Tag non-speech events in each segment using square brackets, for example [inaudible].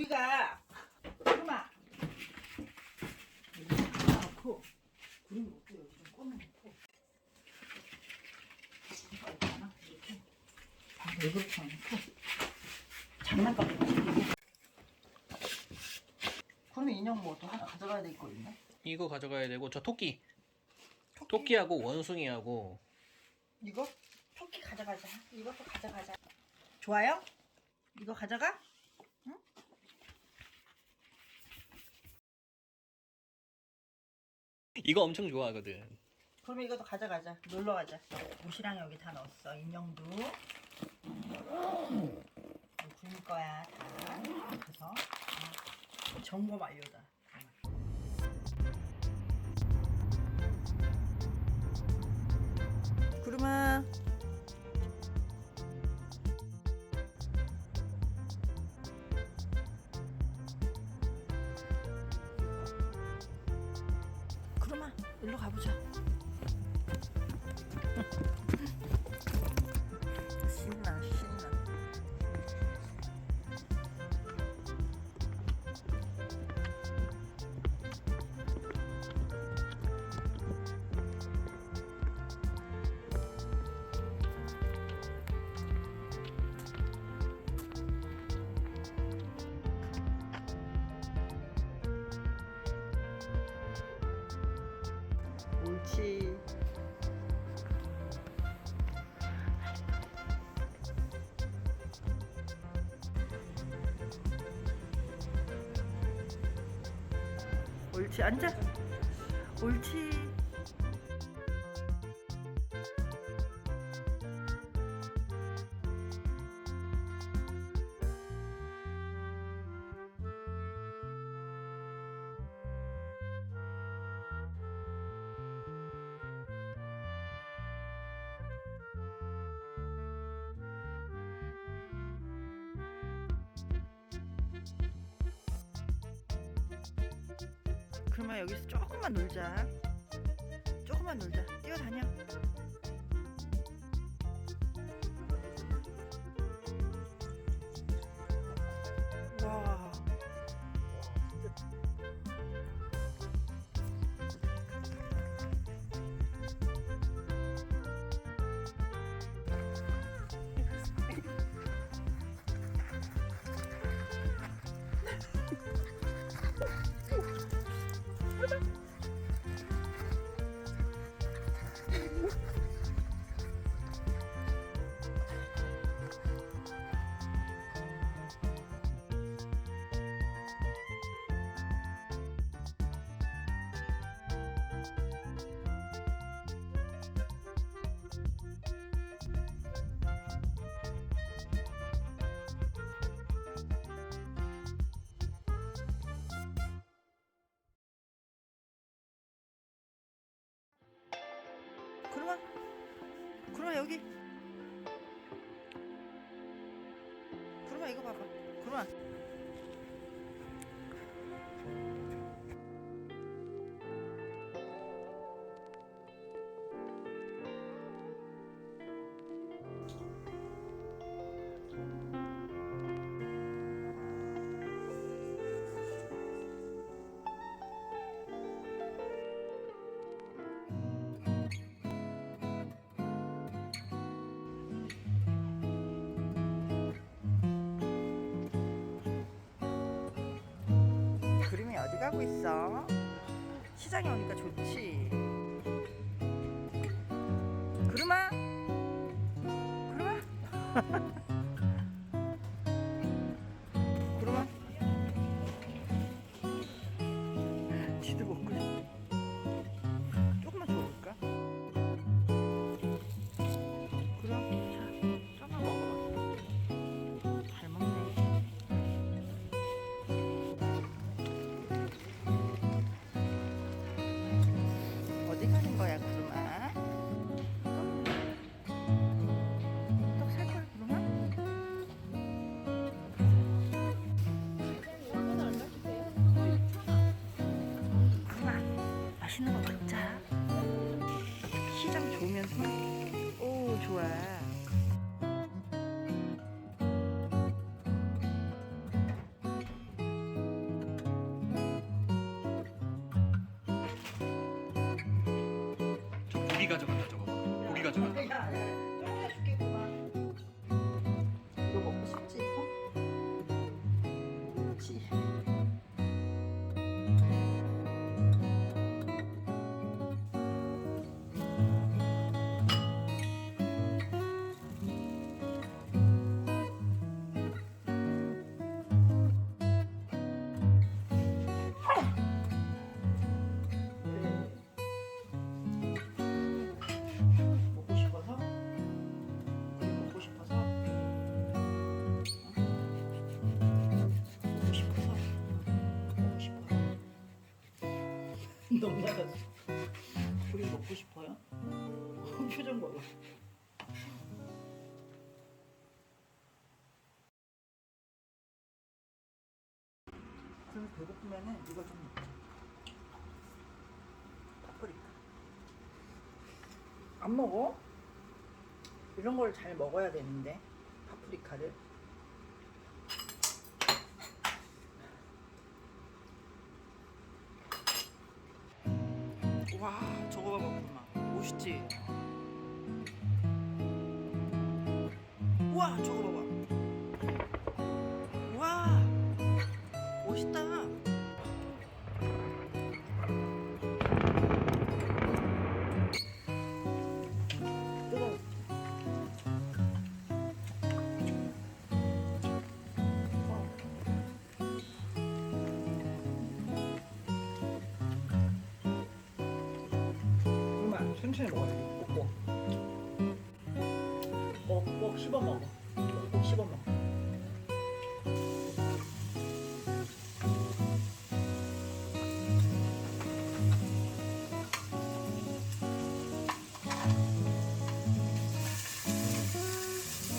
우리가 하나 넣고 구름 넣고 여기 좀 꺼내 놓고 이거 하나 이렇게 다 넓게 넣고 장난감 그러면 인형 뭐 또 하나 가져가야 될 거 있나? 이거 가져가야 되고 저 토끼. 토끼 하고 원숭이하고 이거? 토끼 가져가자. 이것도 가져가자. 좋아요? 이거 가져가? 이거 엄청 좋아하거든. 그러면 이것도 가져가자. 놀러 가자. 옷이랑 여기 다 넣었어. 인형도. 이거 굴 거야. 다. 그래서 다. 정보 완료다. 일로 가보자. 옳지. 옳지 앉아. 옳지. 그러면 여기서 조금만 놀자. 조금만 놀자. 뛰어다녀. 와. Bye-bye. 그러마 여기. 그러마 이거 봐봐. 그러마. 가고 있어? 시장에 오니까 좋지. 그rum아, 그rum아, [laughs] 맛있는 거 먹자. 시장 좋으면 오, 좋아. 저기 가져간다 저거 고기 가져간다 너무 나갔어. 우리 먹고 싶어요? 표정 봐봐. 그럼 배고프면은 이거 좀. 파프리카. 안 먹어? 이런 걸 잘 먹어야 되는데 파프리카를 와 저거 봐봐 엄마. 멋있지? 우와 저거 봐봐. 와 멋있다. 뜨거워 천천히 먹어야 돼. 꼭꼭. 꼭꼭 씹어 먹어. 꼭꼭 씹어 먹어.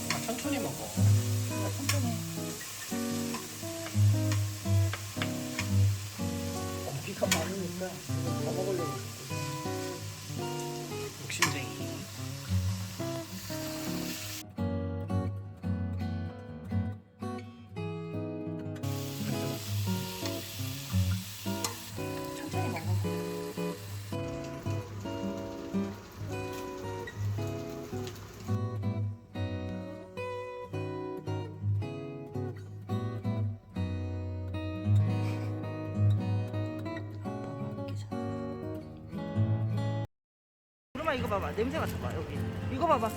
아, 천천히 먹어. 자, 천천히. 고기가 많으니까 그러면 이거 봐봐. 냄새 맡아봐 여기. 이거 봐봐